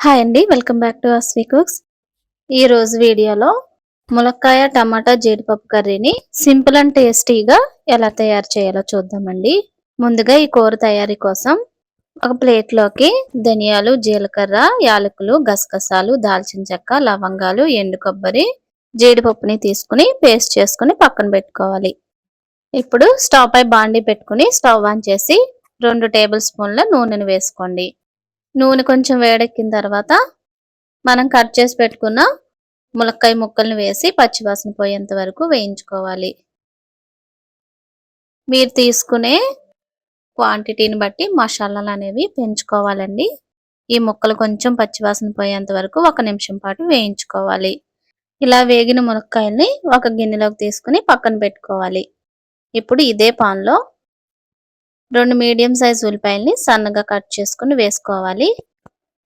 Hi అండి welcome back to Aswi cooks ఈ రోజు వీడియోలో ములక్కాయ టమాటా జీడిపప్పు కర్రీని సింపుల్ అండ్ టేస్టీగా ఎలా తయారు చేయాలో చూద్దామండి. ముందుగా ఈ కూర తయారీ కోసం ఒక ప్లేట్లోకి ధనియాలు జీలకర్ర యాలకులు గసగసాలు దాల్చిన చెక్క లవంగాలు ఎండు కొబ్బరి జీడిపప్పుని తీసుకుని పేస్ట్ చేసుకుని పక్కన పెట్టుకోవాలి. ఇప్పుడు స్టవ్ పై బాండి పెట్టుకుని స్టవ్ ఆన్ చేసి రెండు టేబుల్ స్పూన్ల నూనెను వేసుకోండి. నూనె కొంచెం వేడెక్కిన తర్వాత మనం కట్ చేసి పెట్టుకున్న ములక్కాయ ముక్కల్ని వేసి పచ్చివాసన పోయేంత వరకు వేయించుకోవాలి. మీరు తీసుకునే క్వాంటిటీని బట్టి మసాలాలు అనేవి పెంచుకోవాలండి. ఈ ముక్కలు కొంచెం పచ్చివాసన పోయేంత వరకు ఒక నిమిషం పాటు వేయించుకోవాలి. ఇలా వేగిన మునక్కాయల్ని ఒక గిన్నెలోకి తీసుకుని పక్కన పెట్టుకోవాలి. ఇప్పుడు ఇదే పాన్లో రెండు మీడియం సైజ్ ఉల్లిపాయల్ని సన్నగా కట్ చేసుకుని వేసుకోవాలి.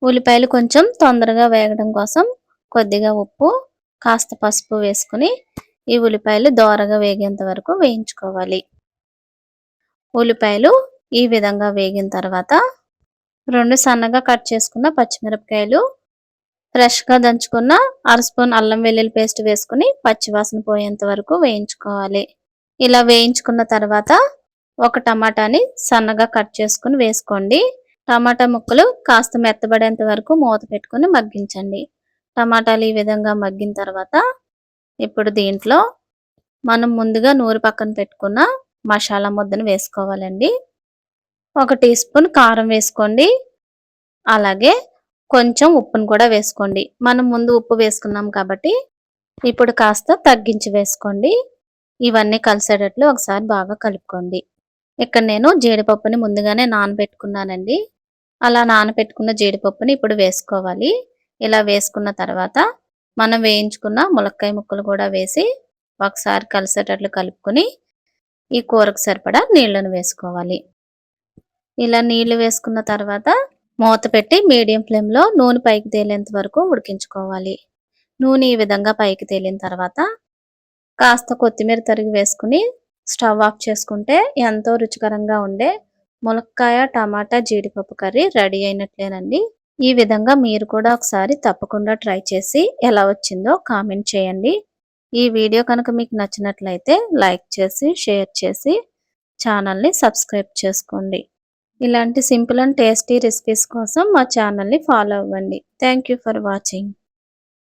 ఉల్లిపాయలు కొంచెం తొందరగా వేగడం కోసం కొద్దిగా ఉప్పు కాస్త పసుపు వేసుకుని ఈ ఉల్లిపాయలు దోరగా వేగేంత వరకు వేయించుకోవాలి. ఉల్లిపాయలు ఈ విధంగా వేగిన తర్వాత రెండు సన్నగా కట్ చేసుకున్న పచ్చిమిరపకాయలు ఫ్రెష్గా దంచుకున్న అర స్పూన్ అల్లం వెల్లుల్లి పేస్ట్ వేసుకుని పచ్చివాసన పోయేంత వరకు వేయించుకోవాలి. ఇలా వేయించుకున్న తర్వాత ఒక టమాటాని సన్నగా కట్ చేసుకుని వేసుకోండి. టమాటా ముక్కలు కాస్త మెత్తబడేంత వరకు మూత పెట్టుకుని మగ్గించండి. టమాటాలు ఈ విధంగా మగ్గిన తర్వాత ఇప్పుడు దీంట్లో మనం ముందుగా నూరు పక్కన పెట్టుకున్న మసాలా ముద్దను వేసుకోవాలండి. ఒక టీ స్పూన్ కారం వేసుకోండి. అలాగే కొంచెం ఉప్పును కూడా వేసుకోండి. మనం ముందు ఉప్పు వేసుకున్నాం కాబట్టి ఇప్పుడు కాస్త తగ్గించి వేసుకోండి. ఇవన్నీ కలిసేటట్లు ఒకసారి బాగా కలుపుకోండి. ఇక్కడ నేను జీడిపప్పుని ముందుగానే నానబెట్టుకున్నానండి. అలా నానబెట్టుకున్న జీడిపప్పుని ఇప్పుడు వేసుకోవాలి. ఇలా వేసుకున్న తర్వాత మనం వేయించుకున్న ములక్కాయ ముక్కలు కూడా వేసి ఒకసారి కలిసేటట్లు కలుపుకొని ఈ కూరకు సరిపడా నీళ్ళను వేసుకోవాలి. ఇలా నీళ్ళు వేసుకున్న తర్వాత మూత పెట్టి మీడియం ఫ్లేమ్లో నూనె పైకి తేలేంత వరకు ఉడికించుకోవాలి. నూనె ఈ విధంగా పైకి తేలిన తర్వాత కాస్త కొత్తిమీర తరిగి వేసుకుని స్టవ్ ఆఫ్ చేసుకుంటే ఎంతో రుచికరంగా ఉండే ములక్కాయ టమాటా జీడిపప్పు కర్రీ రెడీ అయినట్లేనండి. ఈ విధంగా మీరు కూడా ఒకసారి తప్పకుండా ట్రై చేసి ఎలా వచ్చిందో కామెంట్ చేయండి. ఈ వీడియో కనుక మీకు నచ్చినట్లయితే లైక్ చేసి షేర్ చేసి ఛానల్ని సబ్స్క్రైబ్ చేసుకోండి. ఇలాంటి సింపుల్ అండ్ టేస్టీ రెసిపీస్ కోసం మా ఛానల్ని ఫాలో అవ్వండి. Thank for watching.